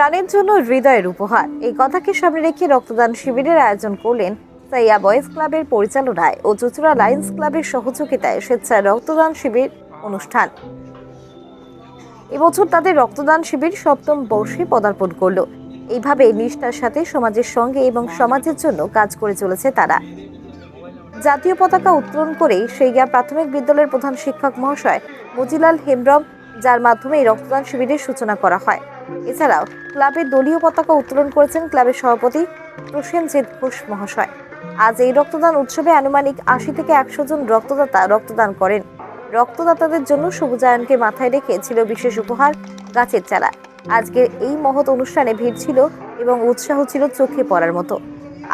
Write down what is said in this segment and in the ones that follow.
প্রাণের জন্য হৃদয়ের উপহার। এই কথাকে সামনে রেখে রক্তদান শিবিরের আয়োজন করলেন সাইয়া বয়েজ ক্লাবের পরিচালনায় ও চুচুড়া লায়ন্স ক্লাবের সহযোগিতায় স্বেচ্ছায় রক্তদান শিবির অনুষ্ঠান। এবছর তাদের রক্তদান শিবির সপ্তম বর্ষে পদার্পণ করল। এইভাবে নিষ্ঠার সাথে সমাজের সঙ্গে এবং সমাজের জন্য কাজ করে চলেছে তারা। জাতীয় পতাকা উত্তোলন করে সেইগা প্রাথমিক বিদ্যালয়ের প্রধান শিক্ষক মহাশয় মজিলাল হেমব্রম, যার মাধ্যমে এই রক্তদান শিবিরের সূচনা করা হয়। এছাড়াও ক্লাবের দলীয় পতাকা উত্তোলন করেছেন ক্লাবের সভাপতি প্রসেনজিৎ ঘোষ মহাশয়। আজ এই রক্তদান উৎসবে আনুমানিক আশি থেকে একশো জন রক্তদাতা রক্তদান করেন। রক্তদাতাদের জন্য সবুজায়নকে মাথায় রেখে ছিল বিশেষ উপহার গাছের চারা। আজকের এই মহৎ অনুষ্ঠানে ভিড় ছিল এবং উৎসাহ ছিল চোখে পড়ার মতো।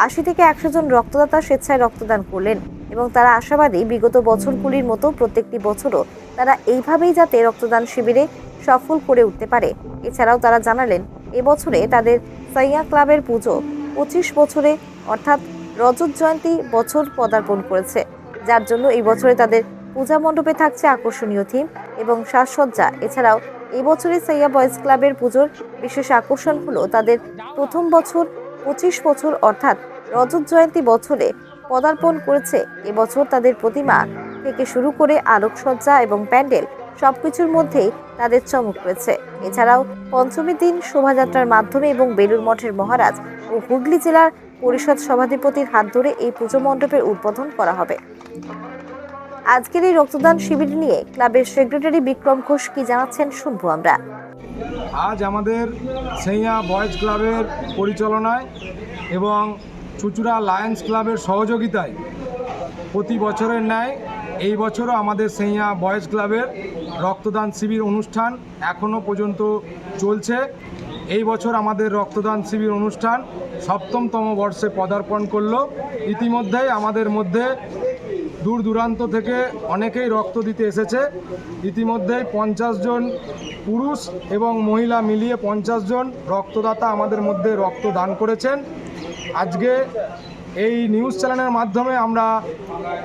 আশি থেকে একশো জন রক্তদাতা স্বেচ্ছায় রক্তদান করলেন এবং তারা আশাবাদী বিগত বছরগুলির মতো প্রত্যেকটি বছরও তারা এইভাবেই যাতে রক্তদান শিবিরে সফল করে উঠতে পারে। এছাড়াও তারা জানালেন, এবছরে তাদের সাইয়া ক্লাবের পুজো পঁচিশ বছরে, অর্থাৎ রজত জয়ন্তী বছর পদার্পণ করেছে। যার জন্য এই বছরে তাদের পূজা মণ্ডপে থাকছে আকর্ষণীয় থিম এবং সাজসজ্জা। এছাড়াও এই বছরে সাইয়া বয়েজ ক্লাবের পুজোর বিশেষ আকর্ষণ হলো তাদের প্রথম বছর পঁচিশ বছর, অর্থাৎ রজত জয়ন্তী বছরে পদার্পণ করেছে। এবছর তাদের প্রতিমা থেকে শুরু করে আলোকসজ্জা এবং প্যান্ডেল সবকিছুর মধ্যেই তাদের চমক রয়েছে। এছাড়াও পঞ্চমীর দিন শোভাযাত্রার মাধ্যমে এবং বেলুর মঠের মহারাজ ও হুগলি জেলার পরিষদ সভাধিপতির হাত ধরে এই পুজো মণ্ডপের উদ্বোধন করা হবে। আজকের এই রক্তদান শিবির নিয়ে ক্লাবের সেক্রেটারি বিক্রম ঘোষ কি জানাচ্ছেন শুনব আমরা। আজ আমাদের সেইয়া বয়েজ ক্লাবের পরিচালনায় এবং চুচুড়া লায়ন্স ক্লাবের সহযোগিতায় প্রতি বছরের ন্যায় এই বছরও আমাদের সেইয়া বয়েজ ক্লাবের রক্তদান শিবির অনুষ্ঠান এখনও পর্যন্ত চলছে। এই বছর আমাদের রক্তদান শিবির অনুষ্ঠান সপ্তমতম বর্ষে পদার্পণ করল। ইতিমধ্যেই আমাদের মধ্যে দূর দূরান্ত থেকে অনেকেই রক্ত দিতে এসেছে। ইতিমধ্যেই পঞ্চাশ জন পুরুষ এবং মহিলা মিলিয়ে পঞ্চাশ জন রক্তদাতা আমাদের মধ্যে রক্ত দান করেছেন। আজকে এই নিউজ চ্যানেলের মাধ্যমে আমরা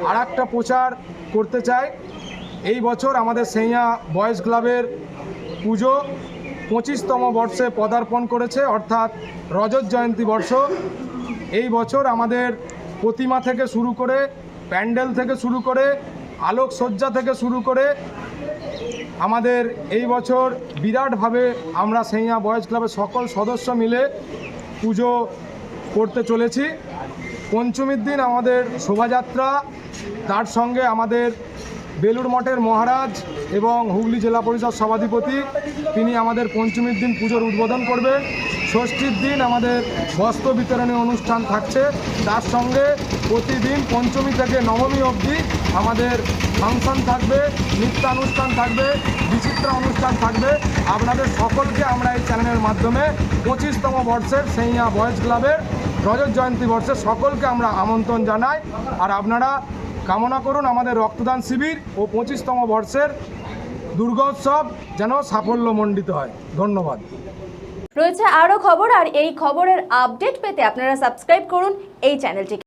আর একটা প্রচার করতে চাই এই বছর আমাদের সেইয়া বয়েজ ক্লাবের পুজো পঁচিশতম বর্ষে পদার্পণ করেছে, অর্থাৎ রজত জয়ন্তী বর্ষ। এই বছর আমাদের প্রতিমা থেকে শুরু করে, প্যান্ডেল থেকে শুরু করে, আলোকসজ্জা থেকে শুরু করে, আমাদের এই বছর বিরাটভাবে আমরা সেইয়া বয়েজ ক্লাবের সকল সদস্য মিলে পুজো করতে চলেছি। পঞ্চমীর দিন আমাদের শোভাযাত্রা, তার সঙ্গে আমাদের বেলুর মঠের মহারাজ এবং হুগলি জেলা পরিষদ সভাধিপতি, তিনি আমাদের পঞ্চমীর দিন পুজোর উদ্বোধন করবেন ষষ্ঠীর দিন আমাদের বস্ত্র বিতরণী অনুষ্ঠান থাকছে। তার সঙ্গে প্রতিদিন পঞ্চমী থেকে নবমী অবধি আমাদের ফাংশন থাকবে, নৃত্যানুষ্ঠান থাকবে, বিচিত্র অনুষ্ঠান থাকবে। আপনাদের সকলকে আমরা এই চ্যানেলের মাধ্যমে পঁচিশতম বর্ষের সেইয়া বয়েজ ক্লাবের রজত জয়ন্তী বর্ষে সকলকে আমরা আমন্ত্রণ জানাই। আর আপনারা কামনা করুন আমাদের রক্তদান শিবির ও পঁচিশতম বর্ষের দুর্গোৎসব যেন সাফল্যমণ্ডিত হয়। ধন্যবাদ। রয়েছে আরও খবর, আর এই খবরের আপডেট পেতে আপনারা সাবস্ক্রাইব করুন এই চ্যানেলটিকে।